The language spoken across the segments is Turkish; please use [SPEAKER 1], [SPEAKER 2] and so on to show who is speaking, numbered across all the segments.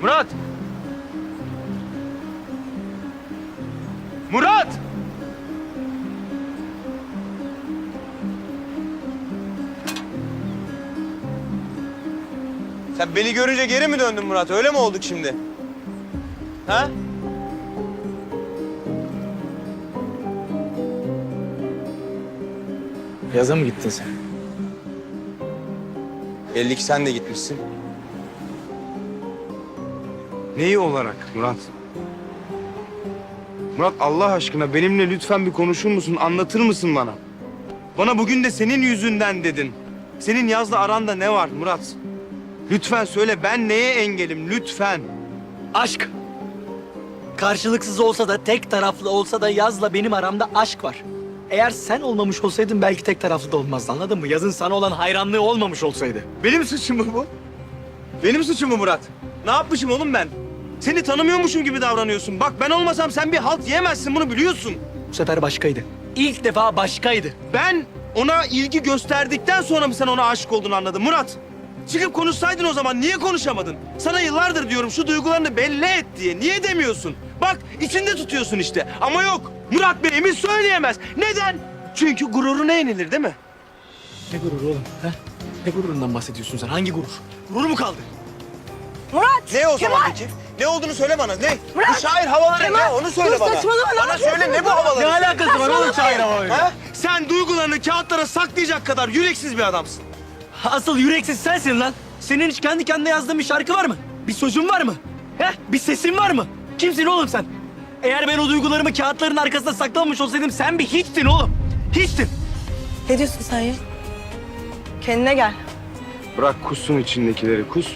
[SPEAKER 1] Murat! Murat! Sen beni görünce geri mi döndün Murat? Öyle mi olduk şimdi? Ha?
[SPEAKER 2] Yaza mı gittin sen?
[SPEAKER 1] Belli ki sen de gitmişsin. Neyi olarak Murat? Murat Allah aşkına benimle lütfen bir konuşur musun? Anlatır mısın bana? Bana bugün de senin yüzünden dedin. Senin Yaz'la aranda ne var Murat? Lütfen söyle ben neye engelim lütfen.
[SPEAKER 2] Aşk. Karşılıksız olsa da tek taraflı olsa da Yaz'la benim aramda aşk var. Eğer sen olmamış olsaydın belki tek taraflı da olmazdı anladın mı? Yaz'ın sana olan hayranlığı olmamış olsaydı.
[SPEAKER 1] Benim suçum mu bu? Benim suçum mu Murat? Ne yapmışım oğlum ben? Seni tanımıyormuşum gibi davranıyorsun. Bak ben olmasam sen bir halt yiyemezsin bunu biliyorsun.
[SPEAKER 2] Bu sefer başkaydı. İlk defa başkaydı.
[SPEAKER 1] Ben ona ilgi gösterdikten sonra mı sen ona aşık olduğunu anladın Murat? Çıkıp konuşsaydın o zaman niye konuşamadın? Sana yıllardır diyorum şu duygularını belli et diye. Niye demiyorsun? Bak içinde tutuyorsun işte. Ama yok. Murat Bey'imiz söyleyemez. Neden? Çünkü gururuna yenilir değil mi?
[SPEAKER 2] Ne gururu oğlum? Ha? Ne gururundan bahsediyorsun sen? Hangi gurur? Gurur mu kaldı?
[SPEAKER 3] Murat!
[SPEAKER 1] Ne o
[SPEAKER 3] Kemal!
[SPEAKER 1] zaman peki? Ne olduğunu söyle bana. Ne?
[SPEAKER 3] Murat!
[SPEAKER 1] Bu şair havaları
[SPEAKER 3] Kemal!
[SPEAKER 1] ne? Onu söyle
[SPEAKER 3] Dur,
[SPEAKER 1] bana.
[SPEAKER 3] saçmalama, ne
[SPEAKER 1] Bana söyle ne bu
[SPEAKER 3] ya?
[SPEAKER 1] havaları?
[SPEAKER 2] Ne alakası var oğlum şair havayla?
[SPEAKER 1] Ha? Sen duygularını kağıtlara saklayacak kadar yüreksiz bir adamsın.
[SPEAKER 2] Asıl yüreksiz sensin lan. Senin hiç kendi kendine yazdığın bir şarkı var mı? Bir sözün var mı? He? Bir sesin var mı? Kimsin oğlum sen? Eğer ben o duygularımı kağıtların arkasında saklamış olsaydım sen bir hiçtin oğlum. Hiçtin.
[SPEAKER 3] Ne diyorsun sen ya? Kendine gel.
[SPEAKER 1] Bırak kussun içindekileri kus.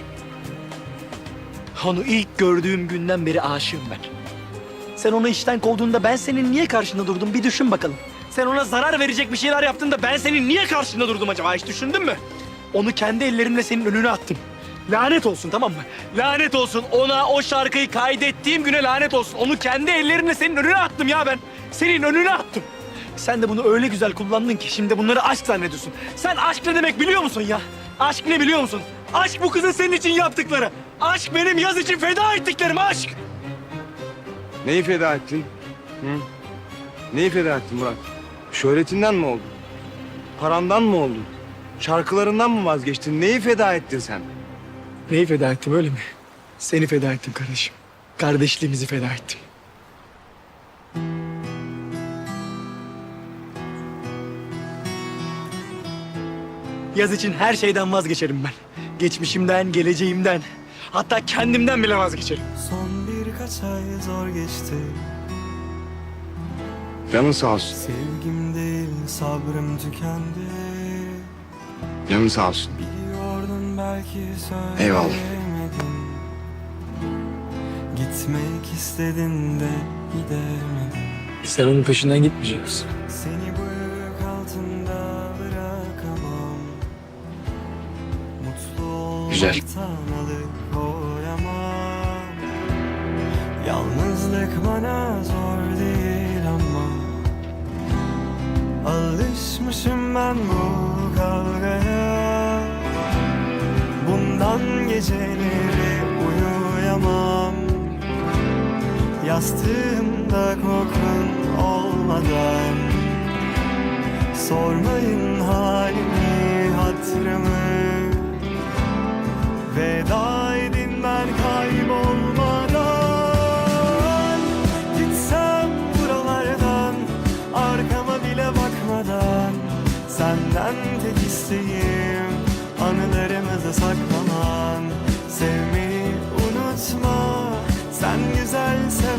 [SPEAKER 2] Onu ilk gördüğüm günden beri aşığım ben. Sen onu işten kovduğunda ben senin niye karşında durdum bir düşün bakalım. Sen ona zarar verecek bir şeyler yaptığında ben senin niye karşında durdum acaba hiç düşündün mü? Onu kendi ellerimle senin önüne attım. Lanet olsun tamam mı? Lanet olsun ona o şarkıyı kaydettiğim güne lanet olsun. Onu kendi ellerimle senin önüne attım ya ben. Senin önüne attım. Sen de bunu öyle güzel kullandın ki şimdi bunları aşk zannediyorsun. Sen aşk ne demek biliyor musun ya? Aşk ne biliyor musun? Aşk bu kızın senin için yaptıkları. Aşk benim yaz için feda ettiklerim aşk.
[SPEAKER 1] Neyi feda ettin? Hı? Neyi feda ettin Murat? Şöhretinden mi oldun? Parandan mı oldun? Şarkılarından mı vazgeçtin? Neyi feda ettin sen?
[SPEAKER 2] Neyi feda ettim öyle mi? Seni feda ettim kardeşim. Kardeşliğimizi feda ettim. Yaz için her şeyden vazgeçerim ben. Geçmişimden, geleceğimden, hatta kendimden bile vazgeçerim.
[SPEAKER 4] Son birkaç ay zor geçti
[SPEAKER 1] Canın sağ olsun.
[SPEAKER 4] Sevgim değil sabrım tükendi
[SPEAKER 1] Canın sağ olsun. Eyvallah.
[SPEAKER 4] Gitmek istedin de gidemedin
[SPEAKER 2] Sen onun peşinden gitmeyecek misin?
[SPEAKER 4] Seni bu yük altında bırakamam Mutlu
[SPEAKER 2] Güzel.
[SPEAKER 4] Yalnızlık bana zor değil ama Alışmışım ben bu kavgaya Bundan geceleri uyuyamam. Yastığımda kokun olmadan. Sormayın halimi hatırımı. Veda edin ben kaybolmadan. Gitsem buralardan Arkama bile bakmadan. Senden tek isteğim